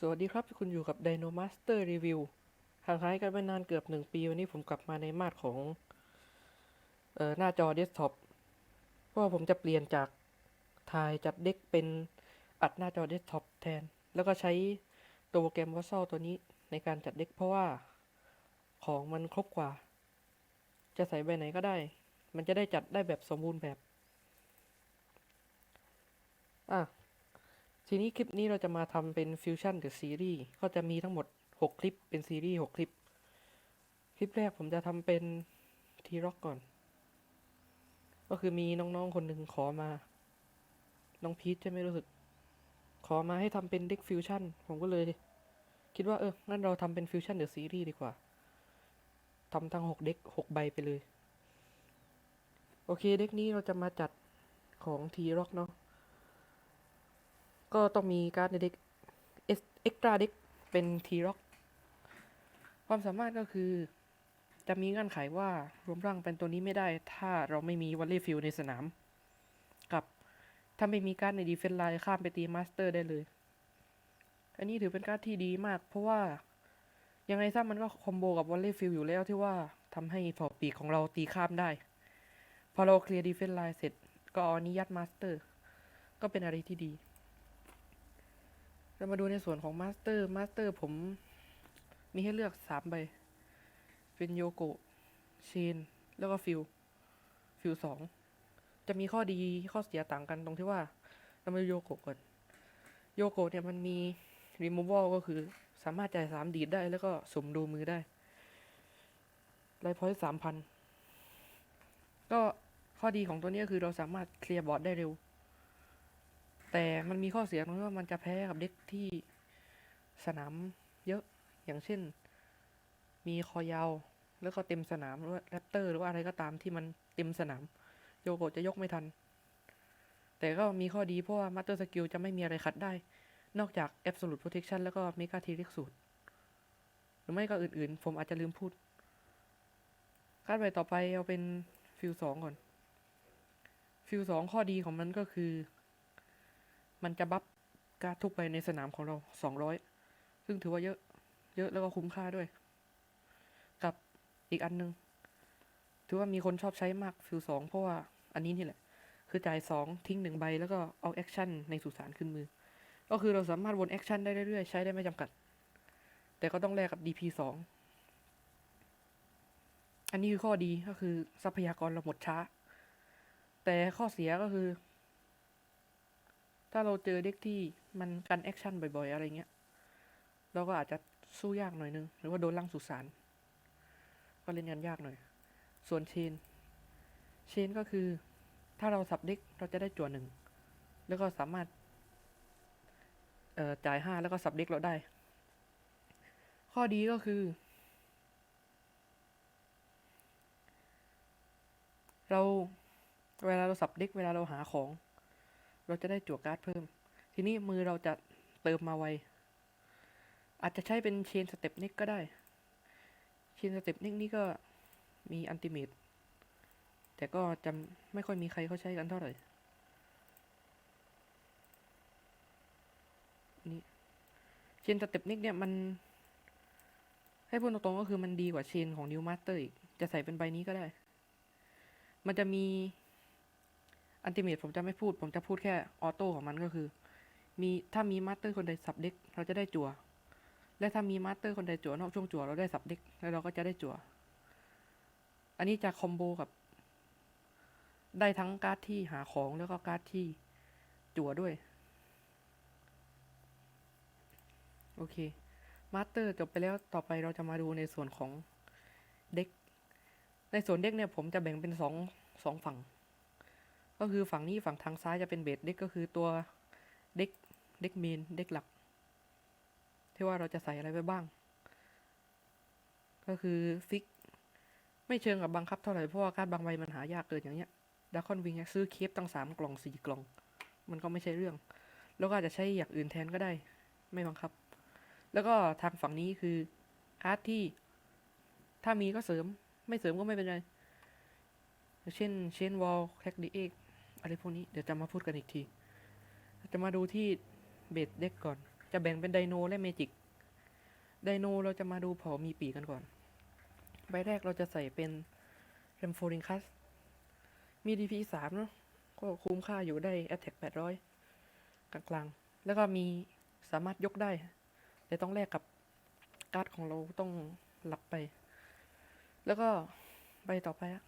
สวัสดีครับคุณอยู่กับ Dino Master Review ห่างหายกันไปนานเกือบหนึ่งปี วันนี้ผมกลับมาในมาดของเอ่อหน้าจอเดสก์ท็อปเพราะผมจะเปลี่ยนจากถ่ายจัดเด็กเป็นอัดหน้าจอเดสก์ท็อปแทน แล้วก็ใช้ตัวโปรแกรม w a s s a l ตัวนี้ในการจัดเด็กเพราะว่าของมันครบกว่า จะใส่ใบไหนก็ได้ มันจะได้จัดได้แบบสมบูรณ์แบบ อะ ทีนี้คลิปนี้เราจะมาทำเป็นฟิวชั่นกับซีรีส์ก็จะมีทั้งหมด 6 คลิปเป็นซีรีส์6คลิป คลิปแรกผมจะทำเป็นทีร็อกก่อน ก็คือมีน้องๆคนหนึ่งขอมา น้องพีทใช่ไหมรู้สึก ขอมาให้ทำเป็นเด็กฟิวชั่นผมก็เลย คิดว่าเอองั้นเราทำเป็นฟิวชั่นเดอะซีรีส์ดีกว่าทำทั้ง 6 เด็ก 6 ใบไปเลย โอเคเด็กนี้เราจะมาจัดของทีร็อกเนาะ ก็ต้องมีการ์ดในเด็กเอ็กตร้าเด็กเป็นทีร็อกความสามารถก็คือ จะมีเงื่อนไขว่ารวมร่างเป็นตัวนี้ไม่ได้ ถ้าเราไม่มีวัลเลย์ฟิลในสนาม กับ ถ้าไม่มีการ์ดในดีเฟนไลน์ข้ามไปตีมาสเตอร์ได้เลย อันนี้ถือเป็นการ์ดที่ดีมาก เพราะว่ายังไงซะมันก็คอมโบกับวัลเลย์ฟิลอยู่แล้วที่ว่าทำให้เผ่าปีกของเราตีข้ามได้ พอเราเคลียร์ดีเฟนไลน์เสร็จ ก็เอาอันนี้ยัดมาสเตอร์ ก็เป็นอะไรที่ดี เรามาดูในส่วนของมาสเตอร์มาสเตอร์ผมมีให้เลือกสามใบ เป็นโยโกะเชน แล้วก็ฟิลฟิลสองจะมีข้อดีข้อเสียต่างกันตรงที่ว่า เรามาดูโยโกะก่อน โยโกะเนี่ยมันมี removal ก็คือสามารถจ่ายสามดีดได้แล้วก็สมดูมือได้ไลฟ์พอยต์สามพันก็ข้อดีของตัวนี้ก็คือเราสามารถเคลียร์บอร์ดได้เร็ว แต่มันมีข้อเสียตรงที่ว่ามันจะแพ้กับเด็กที่สนามเยอะอย่างเช่น มีคอยาวแล้วก็เต็มสนามหรือว่าแรปเตอร์หรือว่าอะไรก็ตามที่มันเต็มสนาม โยโกจะยกไม่ทัน แต่ก็มีข้อดีเพราะว่ามาสเตอร์สกิลจะไม่มีอะไรขัดได้ นอกจาก Absolute Protection แล้วก็ Mega t ี r e x สูตรหรือไม่ก็อื่นๆ ผมอาจจะลืมพูดการไปต่อไปเอาเป็นฟิลสองก่อน ฟิลสองข้อดีของมันก็คือ มันจะบัฟการ์ดทุกใบในสนามของเราสองร้อยซึ่งถือว่าเยอะ เยอะแล้วก็คุ้มค่าด้วย กับอีกอันหนึง ถือว่ามีคนชอบใช้มากฟิลสองเพราะว่าอันนี้นี่แหละ คือจ่ายสองทิ้งหนึ่งใบแล้วก็เอาแอคชั่นในสุสานขึ้นมือ ก็คือเราสามารถวนแอคชั่นได้เรื่อยๆ ใช้ได้ไม่จำกัด แต่ก็ต้องแลกกับ DP สองอันนี้คือข้อดีก็คือทรัพยากรเราหมดช้า แต่ข้อเสียก็คือ ถ้าเราเจอเด็กที่มันกันแอคชั่นบ่อยๆ อะไรเงี้ย เราก็อาจจะสู้ยากหน่อยนึง หรือว่าโดนลังสุสานก็เล่นกันยากหน่อย ส่วนเชน เชนก็คือ ถ้าเราสับเด็กเราจะได้จั่วหนึ่ง แล้วก็สามารถเจ่ายห้าแล้วก็สับเด็กเราได้ ข้อดีก็คือ เราเวลาเราสับเด็กเวลาเราหาของ เราจะได้จั่วการ์ดเพิ่ม ทีนี้มือเราจะเติมมาไว อาจจะใช้เป็นเชนสเต็ปนิกก็ได้ เชนสเต็ปนิกนี่ก็มีอันติเมตแต่ก็จะไม่ค่อยมีใครเขาใช้กันเท่าไหร่ นี่ เชนสเต็ปนิกเนี่ยมัน ให้พูดตรงๆก็คือมันดีกว่าเชนของนิวมาสเตอร์อีก จะใส่เป็นใบนี้ก็ได้ มันจะมี อันติเมตผมจะไม่พูด ผมจะพูดแค่ออโต้ของมันก็คือ มีถ้ามีมาสเตอร์คนใดสับเด็กเราจะได้จั่ว และถ้ามีมาสเตอร์คนใดจั่วนอกช่วงจั่วเราได้สับเด็กแล้วเราก็จะได้จั่ว อันนี้จะคอมโบกับ ได้ทั้งการ์ดที่หาของแล้วก็การ์ดที่จั่วด้วย โอเค มาสเตอร์จบไปแล้วต่อไปเราจะมาดูในส่วนของเด็ก ในส่วนเด็กเนี่ยผมจะแบ่งเป็นสองสองฝั่ง ก็คือฝั่งนี้ฝั่งทางซ้ายจะเป็นเบสเด็กก็คือตัวเด็กเด็กเมนเด็กหลัก ที่ว่าเราจะใส่อะไรไปบ้าง ก็คือฟิก ไม่เชิงกับบังคับเท่าไหร่เพราะว่าการบางใบมันหายากเกินอย่างเงี้ยดาคอนวิงซื้อเคปตั้งสามกล่องสี่กล่อง มันก็ไม่ใช่เรื่อง แล้วก็อาจจะใช้อย่างอื่นแทนก็ได้ ไม่บังคับ แล้วก็ทางฝั่งนี้คือการ์ดที่ ถ้ามีก็เสริม ไม่เสริมก็ไม่เป็นไร เช่น เชนวอลแคคดีเอ็ก อะไรพวกนี้เดี๋ยวจะมาพูดกันอีกที จะมาดูที่เบสเด็กก่อน จะแบ่งเป็นไดโนและเมจิก ไดโนเราจะมาดูเผามีปีกกันก่อน ใบแรกเราจะใส่เป็นเรมโฟริงคัส มี DP สามเนาะ ก็คุ้มค่าอยู่ได้ Attack 800 กลางๆ แล้วก็มีสามารถยกได้ แต่ต้องแลกกับการ์ดของเราต้องหลับไป แล้วก็ใบต่อไปอะ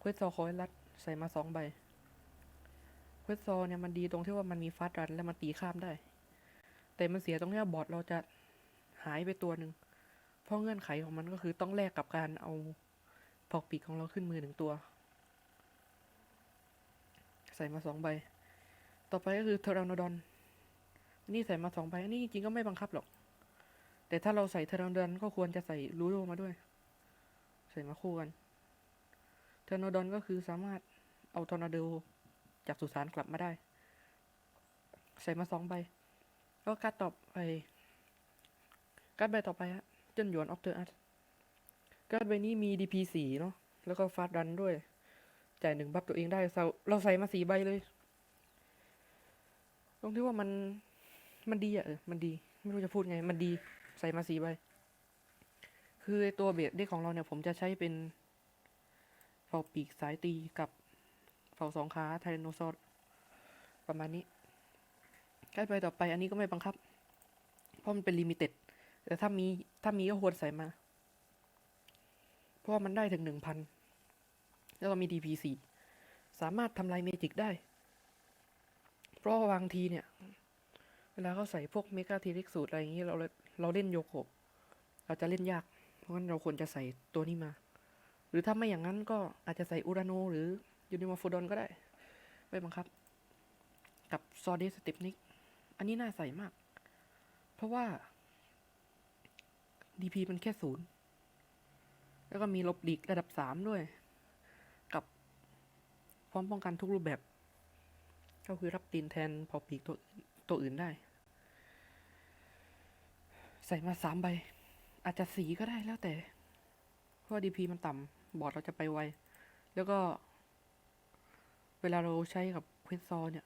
ควิสซอคอยรัดใส่มาสองใบ วิสซอเนี่ยมันดีตรงที่ว่ามันมีฟาสต์รัน และมันตีข้ามได้ แต่มันเสียตรงที่ว่าบอร์ดเราจะหายไปตัวหนึ่ง เพราะเงื่อนไขของมันก็คือต้องแลกกับการเอาปอกปีกของเราขึ้นมือหนึ่งตัว ใส่มาสองใบ ต่อไปก็คือเทอราโนดอนอันนี้ใส่มาสองใบอันนี้จริงๆก็ไม่บังคับหรอก แต่ถ้าเราใส่เทอราโนดอนก็ควรจะใส่ลูโดมาด้วย ใส่มาคู่กันเทอร์โนดอนก็คือสามารถเอาทอร์นาโด จากสุสานกลับมาได้ ใส่มาสองใบ แล้วก็การต่อไปการใบต่อไปฮะเจนหยวนออฟเทอร์อาร์การใบนี้มี DP สี่เนาะแล้วก็ฟาสดันด้วย จ่ายหนึ่งบัฟตัวเองได้เราเราใส่มาสี่ใบเลยตรงที่ว่ามันมันดีอะเออมันดี ไม่รู้จะพูดไง มันดีใส่มาสีใบ คือตัวเบสเด็กของเราเนี่ย ผมจะใช้เป็นเผาปีกสายตีกับ เผาสองขาไทรนโนซอร์ประมาณนี้ใกล้ไปต่อไปอันนี้ก็ไม่บังคับ เพราะมันเป็นลิมิเต็ดแต่ถ้ามีถ้ามีก็ควรใส่มา เพราะว่ามันได้ถึงหนึ่งพันแล้วก็มี DP4 สามารถทำลายเมจิกได้ เพราะวาบางทีเนี่ย เวลาเขาใส่พวกเมกาทีริกสูตรอะไรอย่างนี้เราเราเล่นโยโกะเราจะเล่นยาก เพราะงั้นเราควรจะใส่ตัวนี้มา หรือถ้าไม่อย่างนั้นก็อาจจะใส่อูราโนหรือ ยูนิมาฟูดอนก็ได้ไม่บังคับ กับซอเดสติปนิก อันนี้น่าใส่มาก เพราะว่า DP มันแค่ศูนย์แล้วก็มีลบดีกระดับสามด้วย กับพร้อมป้องกันทุกรูปแบบ ก็คือรับตีนแทนเผาปีกตัวตัวอื่นได้ ใส่มาสามใบ อาจจะสีก็ได้แล้วแต่ เพราะดีพีมันต่ำบอร์ดเราจะไปไว แล้วก็ เวลาเราใช้กับควินซอเนี่ย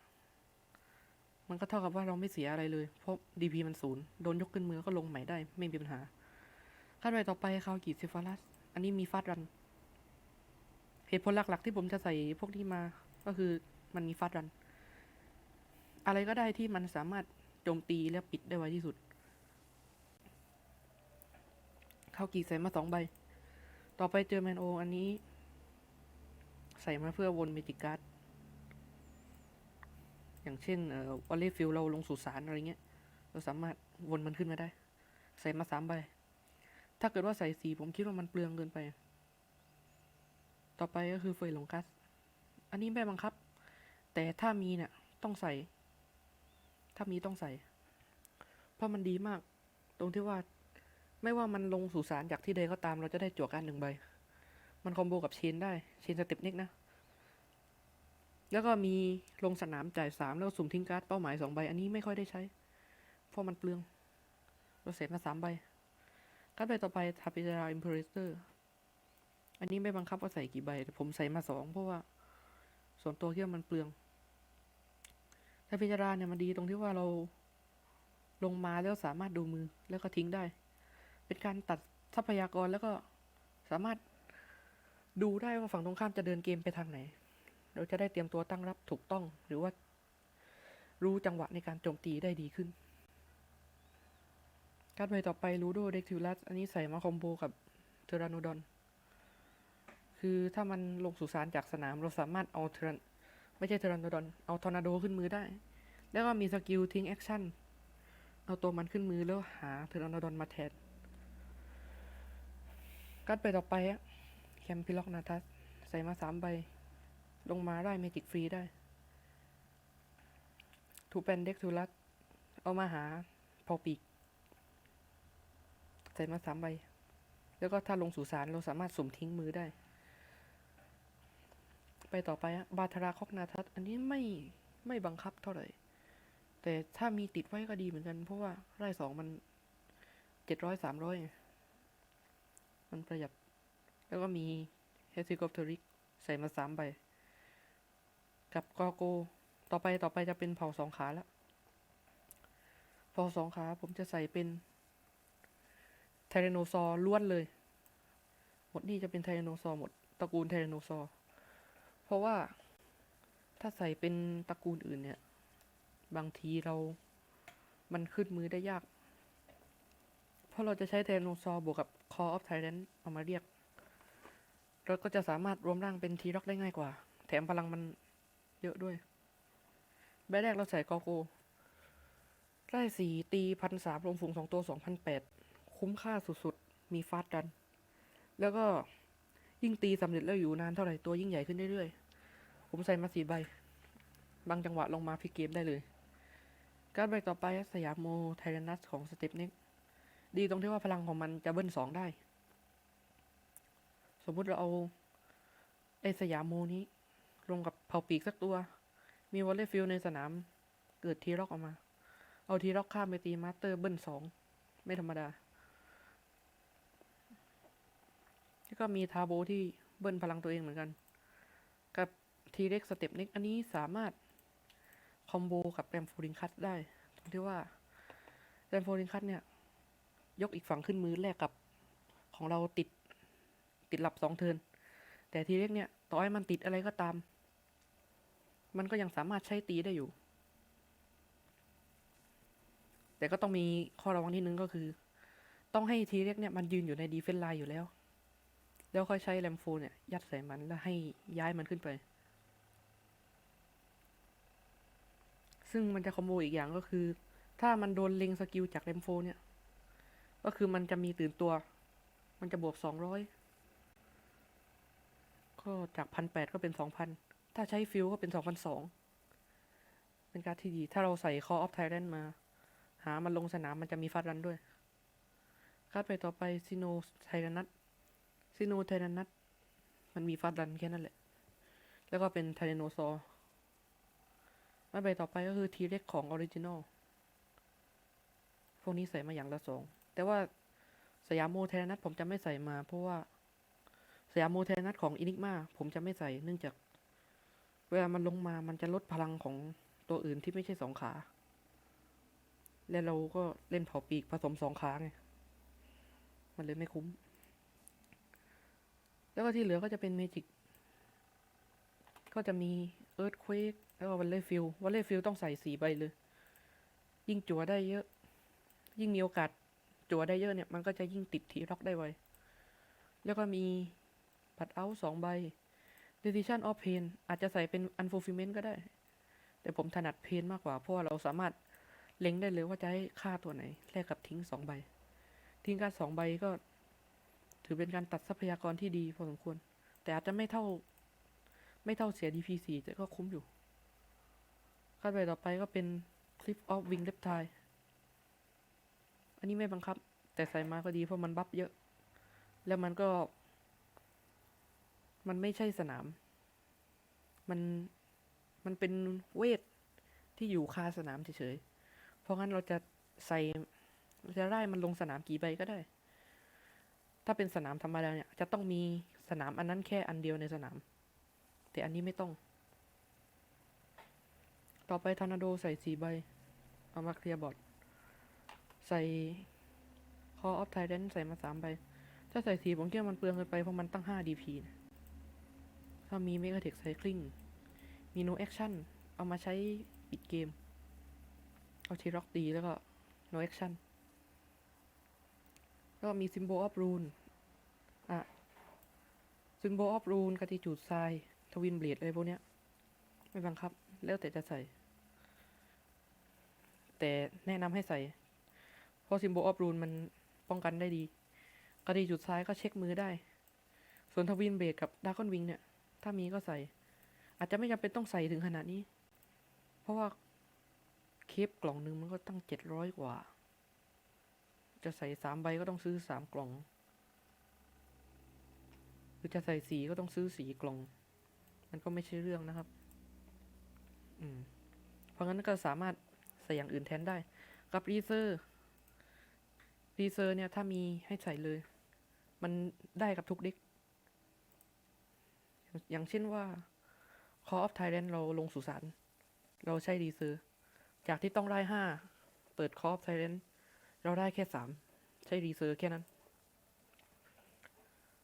มันก็เท่ากับว่าเราไม่เสียอะไรเลย เพราะดีพีมันศูนย์โดนยกขึ้นมือก็ลงใหม่ได้ ไม่มีปัญหาขั้นไปต่อไปคาวกีซิฟารัส อันนี้มีฟาดรัน เหตุผลหลักๆที่ผมจะใส่พวกนี้มา ก็คือมันมีฟาดรัน อะไรก็ได้ที่มันสามารถโจมตีและปิดได้ไวที่สุดเข้ากีใส่มาสองใบ ต่อไปเจอแมนโอ อันนี้ ใส่มาเพื่อวนเมจิกการ์ด อย่างเช่นเอ่อวอลเลย์ฟิลเราลงสู่สารอะไรเงี้ย เราสามารถวนมันขึ้นมาได้ ใส่มาสามใบ ถ้าเกิดว่าใส่สีผมคิดว่ามันเปลืองเกินไป ต่อไปก็คือเฟยหลงกัส อันนี้ไม่บังคับ แต่ถ้ามีเนี่ยต้องใส่ ถ้ามีต้องใส่ เพราะมันดีมาก ตรงที่ว่าไม่ว่ามันลงสู่สารจากที่ใดก็ตามเราจะได้จั่วการหนึ่งใบ มันคอมโบกับเชนได้ เชนสเต็ปน็กนะ แล้วก็มีลงสนามจ่ายสามแล้วสุ่มทิ้งการ์ดเป้าหมายสองใบ อันนี้ไม่ค่อยได้ใช้ เพราะมันเปลือง เราเสร็จมาสามใบ การ์ดใบต่อไปทาปิจาราอิมเพรสเตอร์อันนี้ไม่บังคับว่าใส่กี่ใบ แต่ผมใส่มาสองเพราะว่า ส่วนตัวคิดว่ามันเปลืองถ้าพิจาราเนี่ยมันดีตรงที่ว่าเราลงมาแล้วสามารถดูมือแล้วก็ทิ้งได้ เป็นการตัดทรัพยากรแล้วก็สามารถดูได้ว่าฝั่งตรงข้ามจะเดินเกมไปทางไหน เราจะได้เตรียมตัวตั้งรับถูกต้อง หรือว่า รู้จังหวะในการโจมตีได้ดีขึ้น การดใบต่อไปลูโดเด็กทิวลัสอันนี้ใส่มาคอมโบกับเทอราโนดอน คือถ้ามันลงสู่สารจากสนามเราสามารถเอาเทอรไม่ใช่เทอรันโดดอน เอาทอร์นาโดขึ้นมือได้ แล้วก็มีสกิลทิ้งแอคชั่น เอาตัวมันขึ้นมือแล้วหาเทอรันโดดอนมาแทนกัดไปต่อไปอะแคมพิล็อกนาทัสใส่มาสามใบ ลงมาได้เมจิกฟรีได้ทูเป็นเด็กทูลัสเอามาหาพอปีก ใส่มาสามใบ แล้วก็ถ้าลงสู่สารเราสามารถสุ่มทิ้งมือได้ ไปต่อไปอะบาทราคอกนาทัศน์อันนี้ไม่ไม่บังคับเท่าไหร่ แต่ถ้ามีติดไว้ก็ดีเหมือนกัน เพราะว่าไร่สองมันเจ็ดร้อยสามร้อยมันประหยัด แล้วก็มีเฮซิโกอฟเทริก ใส่มาสามใบ กับกอโก ต่อไปต่อไปจะเป็นเผ่าสองขาแล้วพอสองขาผมจะใส่เป็นไทแรโนซอร์ล้วนเลย หมดนี่จะเป็นไทแรโนซอร์หมดตระกูลไทแรโนซอร์เพราะว่าถ้าใส่เป็นตระกูลอื่นเนี่ย บางทีเรา มันขึ้นมือได้ยาก เพราะเราจะใช้ไทแรโนซอร์บวกกับ Call of Tyrant เอามาเรียกเราก็จะสามารถรวมร่างเป็นทีร็อกได้ง่ายกว่า แถมพลังมัน เยอะด้วย ใบแรกเราใส่กอโกได้สีตีพันสามรวมฝูงสองตัวสองพันแปดคุ้มค่าสุดๆ มีฟาสต์ดัน แล้วก็ยิ่งตีสำเร็จแล้วอยู่นานเท่าไหร่ตัวยิ่งใหญ่ขึ้นเรื่อยๆ ผมใส่มาสีใบ บางจังหวะลงมาพลิกเกมได้เลย การใบต่อไปสยามโมไทรนัสของสเตปน็กดีตรงที่ว่าพลังของมันจะเบิ้ลสองได้ สมมุติเราเอาไอสยามโมนี้ ลงกับเผาปีกสักตัว มีวอลเลย์ฟิลในสนาม เกิดทีร็อกออกมา เอาทีร็อกข้ามไปตีมาสเตอร์เบิ้ลสองไม่ธรรมดา แล้วก็มีทาโบที่เบิ้ลพลังตัวเองเหมือนกัน กับทีเร็กสเต็ปเน็กอันนี้สามารถ คอมโบกับแรมโฟลิงคัตได้ตรงที่ว่าแรมโฟลิงคัตเนี่ย ยกอีกฝั่งขึ้นมือแลกกับของเราติดติดหลับสองเทิน แต่ทีเร็กเนี่ย ต่อให้มันติดอะไรก็ตาม มันก็ยังสามารถใช้ตีได้อยู่ แต่ก็ต้องมีข้อระวังที่นึงก็คือ ต้องให้ทีเร็กเนี่ยมันยืนอยู่ในดีเฟนไลน์อยู่แล้ว แล้วค่อยใช้แรมโฟเนี่ยยัดใส่มันแล้วให้ย้ายมันขึ้นไป ซึ่งมันจะคอมโบอีกอย่างก็คือ ถ้ามันโดนเล็งสกิลจากแรมโฟเนี่ย ก็คือมันจะมีตื่นตัว มันจะบวกสองร้อยก็จากพันแปดก็เป็นสองพัน ถ้าใช้ฟิลก็เป็นสองพันสองเป็นการดที่ดี ถ้าเราใส่ Call of Tyrant มา หามันลงสนามมันจะมีฟาดรันด้วยการดไปต่อไปซิโนไทรนัทซิโนไทรนัทมันมีฟาดรันแค่นั้นแหละ แล้วก็เป็นไทรโนซอร์มาใบต่อไปก็คือทีเร็กของออริจินอลพวกนี้ใส่มาอย่างละสอง แต่ว่าสยามโมไทรนัทผมจะไม่ใส่มา เพราะว่าสยามโมไทรนัทของอินิกมาผมจะไม่ใส่เนื่องจาก เวลามันลงมามันจะลดพลังของตัวอื่นที่ไม่ใช่สองขา และเราก็เล่นเผาปีกผสมสองขาไง มันเลยไม่คุ้ม แล้วก็ที่เหลือก็จะเป็นเมจิก ก็จะมีเอิร์ธเควกแล้วก็วันเล่ฟิลวันเล่ฟิลต้องใส่สีใบเลย ยิ่งจั่วได้เยอะ ยิ่งมีโอกาสจั่วได้เยอะเนี่ย มันก็จะยิ่งติดทีร็อกได้ไว แล้วก็มีปัดเอาสองใบ Decision of Pain อาจจะใส่เป็น Unfulfillment ก็ได้ แต่ผมถนัดเพนมากกว่า เพราะว่าเราสามารถเล็งได้เลยว่าจะให้ค่าตัวไหนแลกกับทิ้งสองใบ ทิ้งการสองใบก็ ถือเป็นการตัดทรัพยากรที่ดีพอสมควร แต่อาจจะไม่เท่า ไม่เท่าเสีย DP4 แต่ก็คุ้มอยู่ขั้นใบต่อไปก็เป็น Clip of Wing Reptile อันนี้ไม่บังคับ แต่ใส่มาก็ดีเพราะมันบัฟเยอะ แล้วมันก็ มันไม่ใช่สนาม มัน มันเป็นเวทที่อยู่คาสนามเฉยๆ เพราะงั้นเราจะใส่เราจะไล่มันลงสนามกี่ใบก็ได้ ถ้าเป็นสนามธรรมดาเนี่ย จะต้องมีสนามอันนั้นแค่อันเดียวในสนาม แต่อันนี้ไม่ต้อง ต่อไปทอร์นาโดใส่สี่ใบ เอามาเคลียร์บอร์ด ใส่ Call of Tyrant ใส่มาสามใบ ถ้าใส่สีผมคิดว่ามันเปลืองเกินไปเพราะมันตั้ง5 DP นะ ถ้ามี Mega Tech Cycling มี No Action เอามาใช้ปิดเกม เอาทีร็อกดีแล้วก็ No Action แล้วก็มี Symbol of Rune อะ Symbol of Rune กติจูดทรายทวินเบลดอะไรพวกเนี้ย ไม่บังคับ แล้วแต่จะใส่ แต่แนะนำให้ใส่ เพราะ Symbol of Rune มันป้องกันได้ดีกติจุดซ้ายก็เช็คมือได้ ส่วนทวินเบรกกับดาร์คอนวิงเนี่ย ถ้ามีก็ใส่ อาจจะไม่จำเป็นต้องใส่ถึงขนาดนี้ เพราะว่าเคปกล่องหนึ่งมันก็ตั้งเจ็ดร้อยกว่า จะใส่สามใบก็ต้องซื้อสามกล่อง หรือจะใส่สีก็ต้องซื้อสีกล่อง มันก็ไม่ใช่เรื่องนะครับ อืม เพราะงั้นก็สามารถใส่อย่างอื่นแทนได้ กับรีเซอร์รีเซอร์เนี่ยถ้ามีให้ใส่เลย มันได้กับทุกเด็ก อย่างเช่นว่า Call of Thailand เราลงสุสานเราใช้รีเซอร์จากที่ต้องไล่ห้าเปิดคอฟไซเลนเราได้แค่สามใช้รีเซอร์แค่นั้น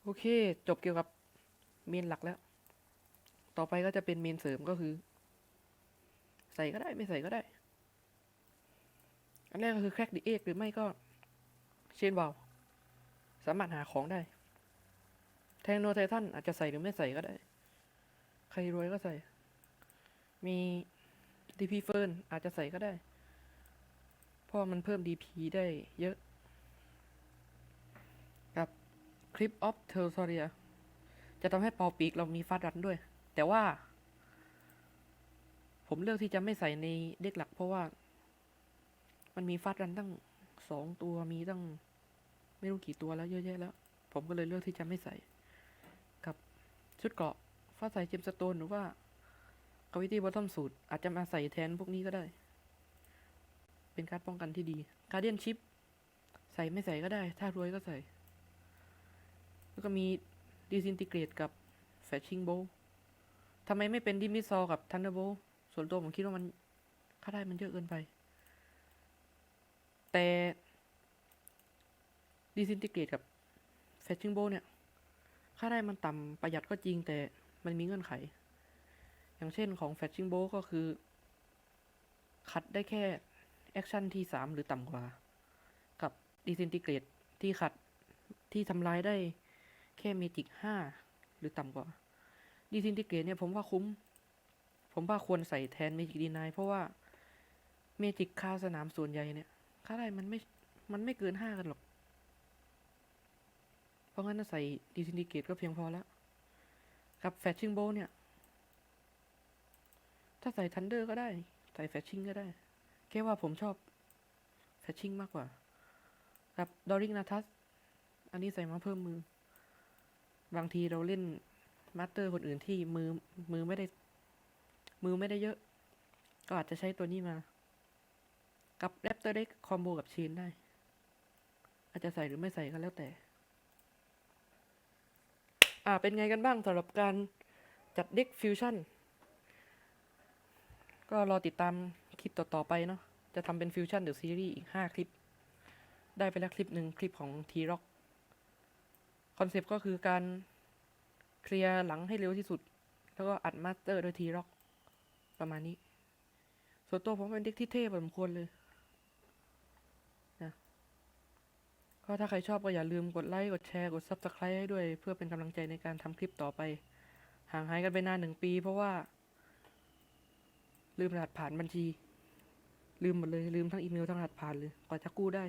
โอเค จบเกี่ยวกับเมนหลักแล้ว ต่อไปก็จะเป็นเมนเสริมก็คือ ใส่ก็ได้ไม่ใส่ก็ได้ อันแรกก็คือแครกดีเอ็กหรือไม่ก็เชนวาลสามารถหาของได้ แทงโนไททันอาจจะใส่หรือไม่ใส่ก็ได้ ใครรวยก็ใส่ มีดีพีเฟิร์นอาจจะใส่ก็ได้ เพราะมันเพิ่ม DP ได้เยอะ กับคลิปออฟเทอร์ซอเรียจะทำให้เป่าปีกเรามีฟาดรันด้วย แต่ว่า ผมเลือกที่จะไม่ใส่ในเด็กหลัก เพราะว่า มันมีฟาดรันตั้งสองตัวมีตั้ง ไม่รู้กี่ตัวแล้วเยอะแยะแล้ว ผมก็เลยเลือกที่จะไม่ใส่ ชุดเกราะฟ้าใส่เจมสโตนหรือว่ากวิตี้บอทอมสูตร อาจจะมาใส่แทนพวกนี้ก็ได้ เป็นการป้องกันที่ดีการเดียนชิปใส่ไม่ใส่ก็ได้ ถ้ารวยก็ใส่ แล้วก็มีดิซินติเกรตกับแฟชชิงโบทำไมไม่เป็นดิมิซอกับทันเดอร์โบส่วนตัวผมคิดว่ามันค่าได้มันเยอะเกินไป แต่ดิซินติเกรตกับแฟชชิงโบเนี่ย ค่าได้มันต่ำประหยัดก็จริงแต่มันมีเงื่อนไข อย่างเช่นของแฟชชิงโบก็คือ คัดได้แค่แอคชั่นที่สามหรือต่ำกว่า กับดิซินติเกรตที่ขัดที่ทำลายได้แค่เมจิกห้าหรือต่ำกว่าดิซินติเกรตเนี่ยผมว่าคุ้ม ผมว่าควรใส่แทนเมจิกดีนายเพราะว่าเมจิกค่าสนามส่วนใหญ่เนี่ย ค่าได้มันไม่ มันไม่เกินห้ากันหรอก ราะงั้นใส่ดิซินติเกตก็เพียงพอแล้ว กับแฟชชิงโบเนี่ย ถ้าใส่ทันเดอร์ก็ได้ ใส่แฟชชิงก็ได้ แค่ว่าผมชอบแฟชชิงมากกว่า กับดอริงนาทัส อันนี้ใส่มาเพิ่มมือ บางทีเราเล่นมาสเตอร์คนอื่นที่มือมือไม่ได้ มือไม่ได้เยอะ ก็อาจจะใช้ตัวนี้มา กับแรปเตอร์เด็กคอมโบกับชีนได้ อาจจะใส่หรือไม่ใส่ก็แล้วแต่ อ่าเป็นไงกันบ้างสำหรับการจัดเด็กฟิวชั่นก็รอติดตามคลิปต่อ ๆ ไปเนาะจะทำเป็นฟิวชั่นเดอะซีรีส์อีกห้าคลิป ได้ไปแล้วคลิปหนึ่งคลิปของทีร็อกคอนเซปต์ก็คือการเคลียร์หลังให้เร็วที่สุด แล้วก็อัดมาสเตอร์โดยทีร็อกประมาณนี้ ส่วนตัวผมเป็นเด็กที่เท่พอสมควรเลย ก็ถ้าใครชอบก็อย่าลืมกดไลค์ กดแชร์ กด Subscribe ให้ด้วย เพื่อเป็นกำลังใจในการทำคลิปต่อไป ห่างหายกันไปนานหนึ่งปี เพราะว่า ลืมรหัสผ่านบัญชี ลืมหมดเลย ลืมทั้งอีเมลทั้งรหัสผ่านเลยกว่าจะกู้ได้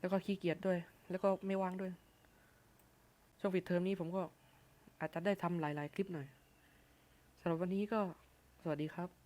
แล้วก็ขี้เกียจด้วย แล้วก็ไม่ว่างด้วย ช่วงปิดเทอมนี้ผมก็อาจจะได้ทำหลาย ๆ คลิปหน่อยสำหรับวันนี้ก็สวัสดีครับ